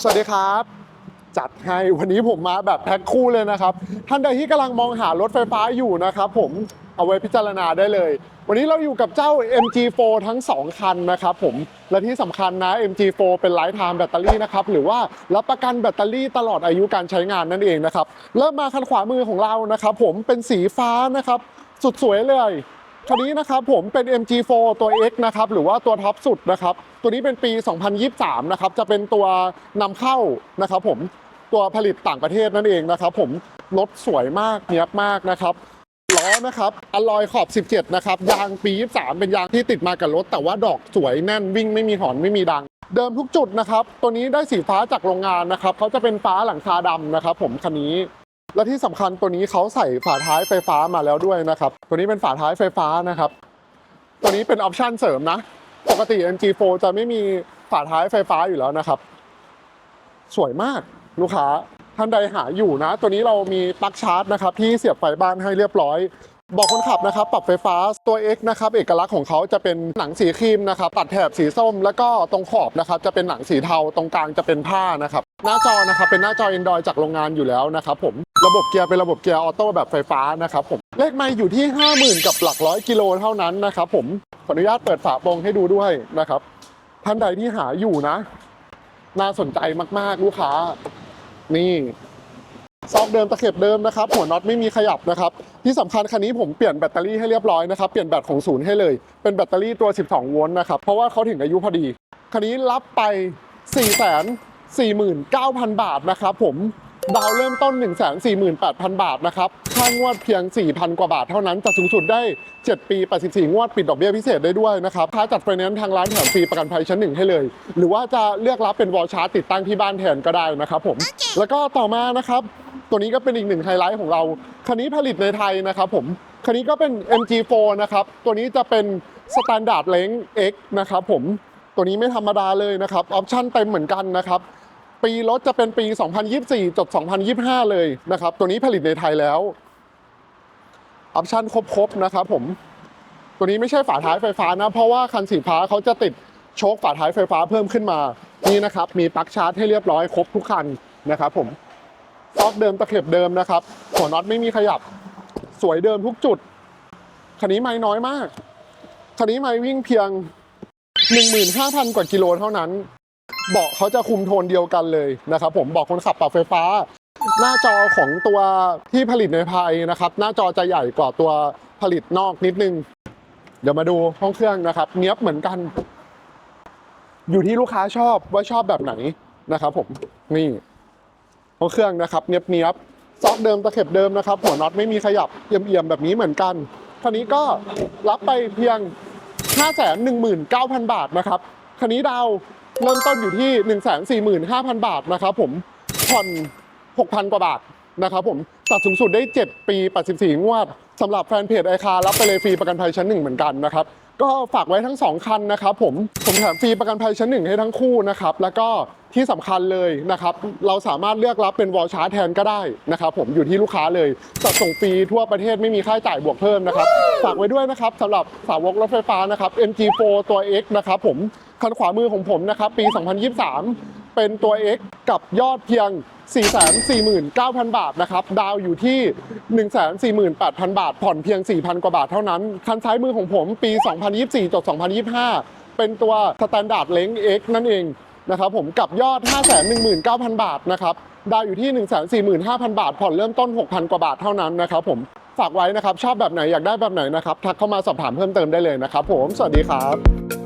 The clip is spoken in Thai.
สวัสดีครับ จัดให้วันนี้ผมมาแบบแพ็คคู่เลยนะครับ ท่านใดที่กำลังมองหารถไฟฟ้าอยู่นะครับผมเอาไว้พิจารณาได้เลย วันนี้เราอยู่กับเจ้า MG4 ทั้ง 2 คันนะครับผม และที่สำคัญนะ MG4 เป็นไลฟ์ไทม์แบตเตอรี่นะครับ หรือว่ารับประกันแบตเตอรี่ตลอดอายุการใช้งานนั่นเองนะครับ เริ่มมาคันขวามือของเรานะครับผมเป็นสีฟ้านะครับ สุดสวยเลย คันนี้นะครับผมเป็น MG4 ตัว X นะครับหรือว่าตัวท็อปสุดนะครับตัวนี้เป็นปี 2023 นะครับจะเป็นตัวนำเข้านะครับผมตัวผลิตต่างประเทศนั่นเองนะครับผมรถสวยมากเนียบมากนะครับล้อนะครับอลอยขอบ 17 นะครับ ยางปี 23 เป็นยางที่ติดมากับรถ แต่ว่าดอกสวยแน่นวิ่งไม่มีหอนไม่มีดัง เดิมทุกจุดนะครับ ตัวนี้ได้สีฟ้าจากโรงงานนะครับเขาจะเป็นฟ้าหลังคาดำนะครับ ผมคันนี้ และที่สำคัญตัวนี้เขาใส่ฝาท้ายไฟฟ้ามาแล้วด้วยนะครับ ตัวนี้เป็นฝาท้ายไฟฟ้านะครับ ตัวนี้เป็นออปชั่นเสริมนะ ปกติ MG4 จะไม่มีฝาท้ายไฟฟ้าอยู่แล้วนะครับ สวยมากลูกค้าท่านใดหาอยู่นะ ตัวนี้เรามีปลั๊กชาร์จนะครับที่เสียบไฟบ้านให้เรียบร้อยบอกคนขับนะครับปรับไฟฟ้าตัว X นะครับเอกลักษณ์ของเขาจะเป็นหนังสีครีมนะครับตัดแถบสีส้ม แล้วก็ตรงขอบนะครับจะเป็นหนังสีเทาตรงกลางจะเป็นผ้านะครับ หน้าจอนะครับเป็นหน้าจอ Android จากโรงงานอยู่แล้วนะครับผมระบบเกียร์เป็นระบบเกียร์ออโต้แบบไฟฟ้านะครับผมเลขไมล์อยู่ที่ 50,000 กับหลักร้อยกิโลเท่านั้นนะครับผมขออนุญาตเปิดฝาโปรงให้ดูด้วยนะครับท่านใดที่หาอยู่นะ น่าสนใจมากๆลูกค้า นี่ซอกเดิมตะเข็บเดิมนะครับ หัวน็อตไม่มีขยับนะครับ ที่สำคัญคันนี้ผมเปลี่ยนแบตเตอรี่ให้เรียบร้อยนะครับ เปลี่ยนแบตของศูนย์ให้เลย เป็นแบตเตอรี่ตัว 12 โวลต์นะครับ เพราะว่าเขาถึงอายุพอดี คันนี้รับไป4 4 9 0 0 0 บาทนะครับผมดาวเริ่มต้น 1 4 8 0 0 0 บาทนะครับค่างวดเพียง 4,000 กว่าบาทเท่านั้นจะสูงสุดได้ 7 ปี 84 งวดปิดดอกเบี้ยพิเศษได้ด้วยนะครับค่าจัดไฟแนนซ์ทางร้านแถมฟรีประกันภัยชั้นหนึ่งให้เลย หรือว่าจะเลือกรับเป็นวอลชาร์จติดตั้งที่บ้านแทนก็ได้นะครับผม แล้วก็ต่อมานะครับ ตัวนี้ก็เป็นอีกหนึ่งไฮไลท์ของเรา คันนี้ผลิตในไทยนะครับผม คันนี้ก็เป็น MG4 นะครับ ตัวนี้จะเป็น Standard Length X นะครับผม ตัวนี้ไม่ธรรมดาเลยนะครับ ออปชั่นเต็มเหมือนกันนะครับ ปีรถจะเป็นปี 2024จบ2025 เลยนะครับ ตัวนี้ผลิตในไทยแล้ว ออปชั่นครบๆนะครับผม ตัวนี้ไม่ใช่ฝาท้ายไฟฟ้านะ เพราะว่าคันสีฟ้าเขาจะติดโชคฝาท้ายไฟฟ้าเพิ่มขึ้นมา นี่นะครับ มีปลั๊กชาร์จให้เรียบร้อยครบทุกคันนะครับผมซอกเดิมตะเข็บเดิมนะครับ หัวน็อตไม่มีขยับ สวยเดิมทุกจุด คันนี้ไม่น้อยมาก คันนี้ไม่วิ่งเพียง 15,000 กว่ากิโลเท่านั้น เบาะเขาจะคุมโทนเดียวกันเลยนะครับผมเบาะคนขับปรับไฟฟ้า หน้าจอของตัวที่ผลิตในไทยนะครับ หน้าจอจะใหญ่กว่าตัวผลิตนอกนิดนึง เดี๋ยวมาดูห้องเครื่องนะครับเนี้ยบเหมือนกัน อยู่ที่ลูกค้าชอบว่าชอบแบบไหนนะครับผมนี่ห้องเครื่องนะครับ เนี้ยบเนี้ยบซอกเดิมตะเข็บเดิมนะครับ หัวน็อตไม่มีขยับเอี่ยมๆแบบนี้เหมือนกันคันนี้ก็รับไปเพียง 519,000 บาทนะครับคันนี้ดาวเริ่มต้นอยู่ที่ 145,000 บาทนะครับผมผ่อน 6,000 กว่าบาทนะครับผมตัดสูงสุดได้ 7 ปี 84 งวดสำหรับแฟนเพจไอคารับไปเลยฟรีประกันภัยชั้นหนึ่งเหมือนกันนะครับ ก็ฝากไว้ทั้ง 2 คันนะครับผมผมแถมฟรีประกันภัยชั้นหนึ่งให้ทั้งคู่นะครับแล้วก็ที่สำคัญเลยนะครับ เราสามารถเลือกรับเป็นวอลชาร์แทนก็ได้นะครับผมอยู่ที่ลูกค้าเลยจัดส่งฟรีทั่วประเทศไม่มีค่าใช้จ่ายบวกเพิ่มนะครับ ฝากไว้ด้วยนะครับสำหรับสาวกรถไฟฟ้านะครับ MG4 ตัว X นะครับผมคันขวามือของผมนะครับ ปี 2023 เป็นตัว X กับยอดเพียง 449,000 บาทนะครับ ดาวอยู่ที่ 148,000 บาท ผ่อนเพียง 4,000 กว่าบาทเท่านั้น คันซ้ายมือของผมปี 2024จบ2025 เป็นตัว Standard Length X นั่นเองนะครับผมกับยอด 519,000 บาทนะครับ ดาวอยู่ที่ 145,000 บาท ผ่อนเริ่มต้น 6,000 กว่าบาทเท่านั้นนะครับผม ฝากไว้นะครับ ชอบแบบไหนอยากได้แบบไหนนะครับ ทักเข้ามาสอบถามเพิ่มเติมได้เลยนะครับผม สวัสดีครับ